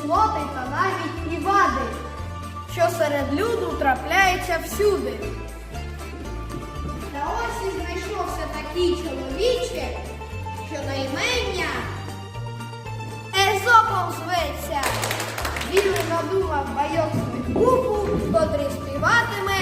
чесноти та навіть і вади, що серед люду трапляється всюди. Та ось і знайшовся такий чоловіче, що наймення Езопом зветься. Він надумав байок свою купу, котрий співатиме,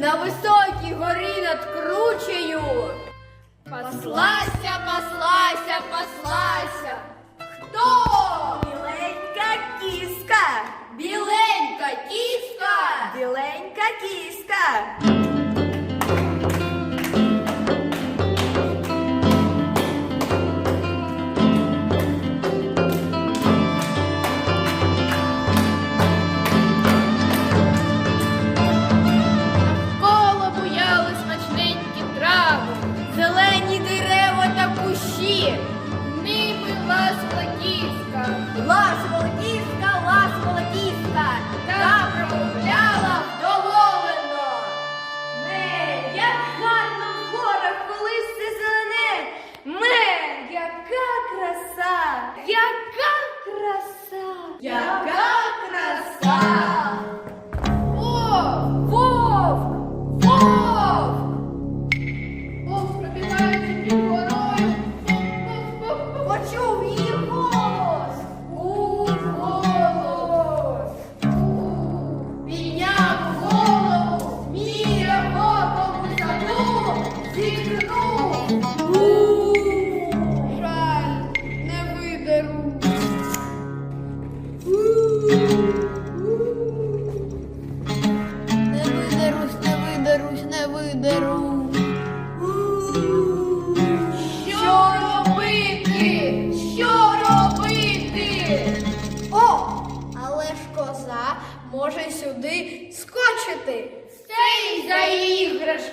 на високій горі над кручею. Паслася, паслася, паслася. Хто? Біленька кіска, Біленька кіска. біленька кіска.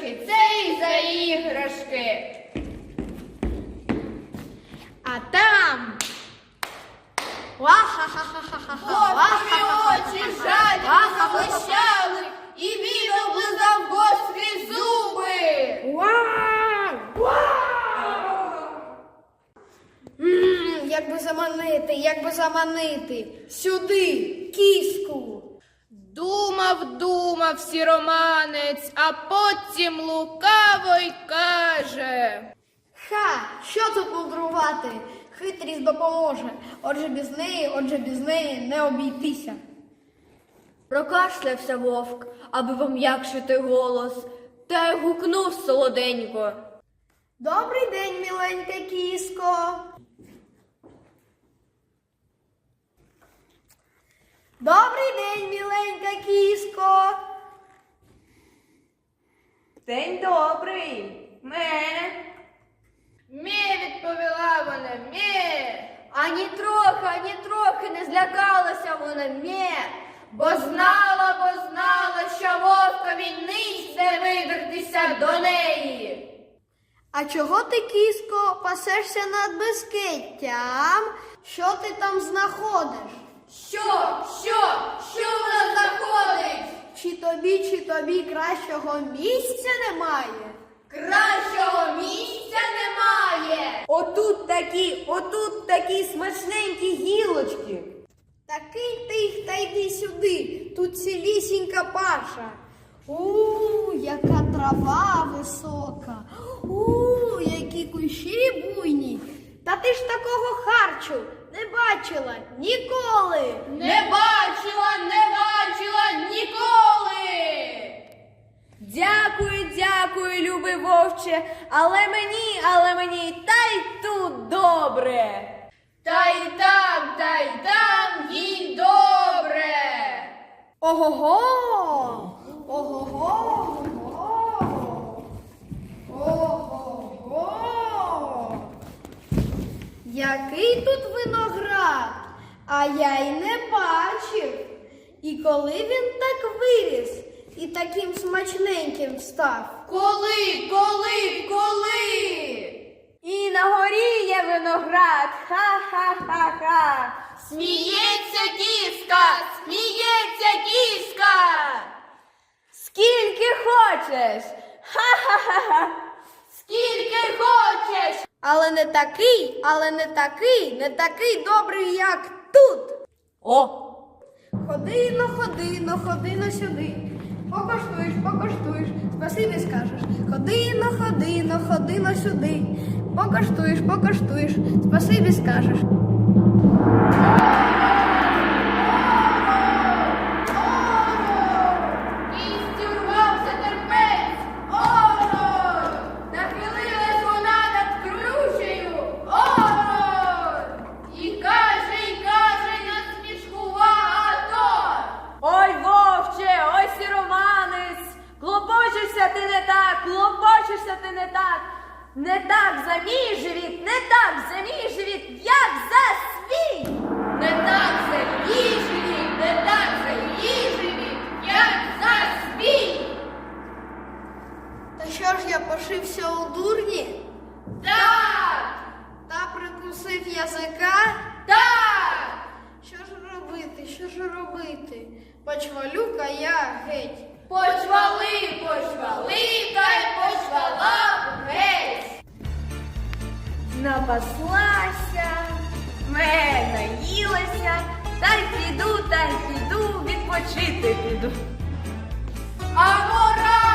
Іграшки, це й за іграшки. А там. Гострі очі жадібно заблищали, і він облизав гострі зуби. Вау! М, Як би заманити, як би заманити? Сюди, кіску. Думав, думав сіроманець, а потім лукаво й каже. Ха, що тут мудрувати? Хитрість допоможе. Отже без неї, отже без неї не обійтися. Прокашлявся вовк, аби пом'якшити голос, та й гукнув солоденько. Добрий день, міленька кіско. Добрий день, міленька кіско. День добрий. Ме. Мє, відповіла вона, мє. Ані трохи, ані трохи не злякалася вона, ме. Бо знала, бо знала, що вовкові ниць не видертися до неї. А чого ти, кіско, пасешся над безкиттям? Що ти там знаходиш? Що, що, що вона заходить? Чи тобі, чи тобі кращого місця немає? Кращого місця немає. Отут такі, отут такі смачненькі гілочки. Такий ти їх та йди сюди, тут цілісінька паша. У, яка трава висока. У, які кущі буйні. Та ти ж такого харчу не бачила ніколи. Не бачила, не бачила ніколи. Дякую, дякую, любий вовче, але мені, але мені та й тут добре. Та й там, та й там їй добре. Ого-го! Ого-го! Ого-го! Ого-го! Який тут виноград, а я й не бачив. І коли він так виріс і таким смачненьким став. Коли, коли, коли? І на горі є виноград. Ха-ха-ха-ха. Сміється кіска, сміється кіска. Скільки хочеш. Ха-ха-ха. Скільки хочеш. Але не такий, але не такий, не такий добрий, як тут. О, Ходи но ходи, но ходи но сюди. Покоштуєш, покоштуєш, спасибі скажеш. Ходи но ходи, но ходи но сюди. Покоштуєш, покоштуєш, спасибі скажеш. Не так за мій живіт, не так за мій живіт, як за свій. Не так за її живіт, не так за її живіт, як за свій. Та що ж я пошився у дурні Так, та прикусив язика? так. Що ж робити, що ж робити? Почвалюка я геть. Почвали, почвали, та й почвала геть. Напаслася, мене наїлася, та й піду, та й піду, відпочити піду. А амораль,